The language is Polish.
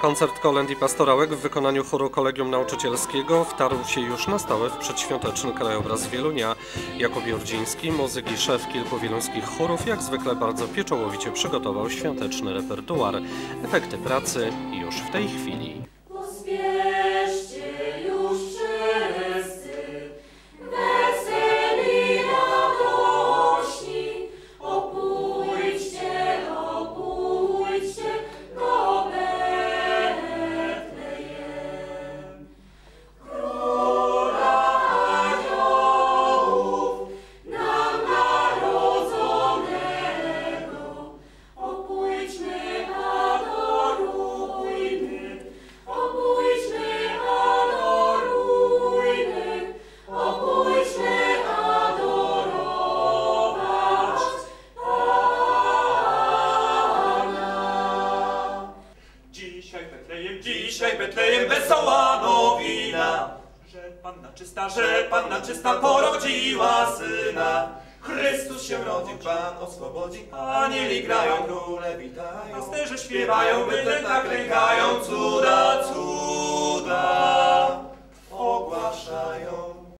Koncert kolęd i pastorałek w wykonaniu chóru Kolegium Nauczycielskiego wtarł się już na stałe w przedświąteczny krajobraz Wielunia. Jakub Jordziński, muzyk i szef kilku wieluńskich chórów, jak zwykle bardzo pieczołowicie przygotował świąteczny repertuar. Efekty pracy już w tej chwili. Dzisiaj Betlejem wesoła nowina, że Panna czysta, że Panna czysta porodziła syna. Chrystus się rodzi, Pan oswobodzi, anieli grają, króle witają, pasterze śpiewają, bydlęta klękają,